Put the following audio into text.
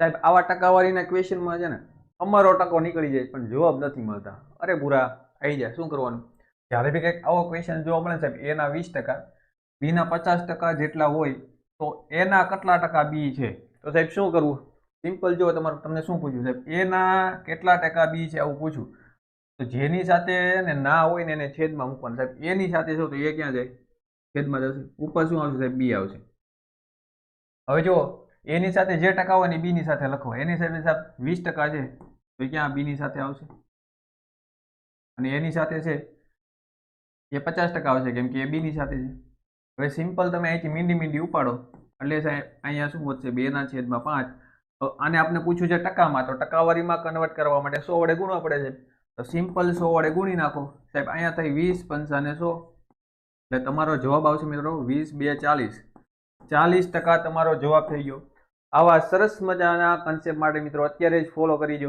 સાહેબ, આવા ટકાવારીના ક્વેશ્ચનમાં છે ને, અમારો ટકો નીકળી જાય, પણ જવાબ નથી મળતા. અરે પૂરા આવી જાય શું કરવાનું? જ્યારે બી કંઈક આવો ક્વેશ્ચન જોવા મળે સાહેબ, એના વીસ ટકા, બીના પચાસ ટકા જેટલા હોય, તો એના કેટલા ટકા બી છે? તો સાહેબ, શું કરવું? સિમ્પલ જો તમારું તમને શું પૂછ્યું સાહેબ, એના કેટલા ટકા બી છે આવું પૂછ્યું તો જેની સાથે ને ના હોય ને એને છેદમાં મૂકવાનું. સાહેબ, એની સાથે છો તો એ ક્યાં જાય? છેદમાં જશે. ઉપર શું આવશે સાહેબ? બી આવશે. હવે જુઓ એની સાથે જે ટકા હોય ને બી ની સાથે લખો. એની સાથે સાહેબ વીસ ટકા છે, તો ક્યાં બી ની સાથે આવશે? અને એની સાથે છે, એ પચાસ ટકા આવશે, કેમ કે એ બી ની સાથે છે. હવે સિમ્પલ તમે અહીંથી મીંડી મીંડી ઉપાડો. એટલે સાહેબ, અહીંયા શું વધશે બે ના છેદમાં પાંચ. તો આને આપણે પૂછ્યું છે ટકામાં, તો ટકાવારીમાં કન્વર્ટ કરવા માટે સો વડે ગુણવા પડે છે. તો સિમ્પલ સો વડે ગુણી નાખો. સાહેબ, અહીંયા થઈ વીસ પંચાને સો. એટલે તમારો જવાબ આવશે મિત્રો વીસ, બે, ચાલીસ. ચાલીસ ટકા તમારો જવાબ થઈ ગયો. આવા સરસ મજાના કન્સેપ્ટ માટે મિત્રો અત્યારે જ ફોલો કરી દો